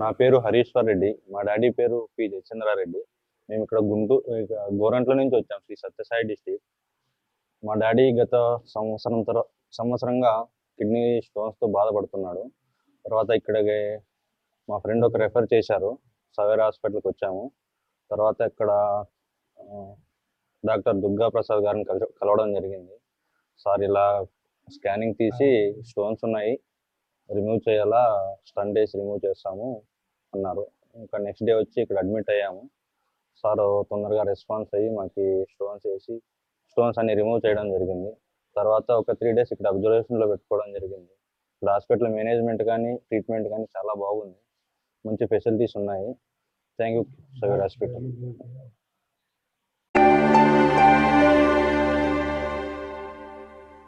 నా పేరు హరీశ్వర్ రెడ్డి. మా డాడీ పేరు పి. జయచంద్రారెడ్డి. మేము ఇక్కడ గుంటూరు గోరంట్ల నుంచి వచ్చాం శ్రీ సత్యసాయి డిస్టిక్. మా డాడీ గత సంవత్సరం తర్వాత సంవత్సరంగా కిడ్నీ స్టోన్స్తో బాధపడుతున్నాడు. తర్వాత ఇక్కడికి మా ఫ్రెండ్ ఒక రెఫర్ చేశారు. సవేర్ హాస్పిటల్కి వచ్చాము. తర్వాత ఇక్కడ డాక్టర్ దుర్గా ప్రసాద్ గారిని కలవడం జరిగింది. సార్ ఇలా స్కానింగ్ తీసి స్టోన్స్ ఉన్నాయి. రిమూవ్ చేయాలా? స్టన్ డేస్ రిమూవ్ చేస్తాము అన్నారు. ఇంకా నెక్స్ట్ డే వచ్చి ఇక్కడ అడ్మిట్ అయ్యాము. సార్ తొందరగా రెస్పాన్స్ అయ్యి మాకు స్టోన్స్ వేసి స్టోన్స్ అన్ని రిమూవ్ చేయడం జరిగింది. తర్వాత ఒక త్రీ డేస్ ఇక్కడ అబ్జర్వేషన్లో పెట్టుకోవడం జరిగింది. ఇక్కడ హాస్పిటల్ మేనేజ్మెంట్ కానీ ట్రీట్మెంట్ కానీ చాలా బాగుంది. మంచి ఫెసిలిటీస్ ఉన్నాయి. Thank you Sagar hospital.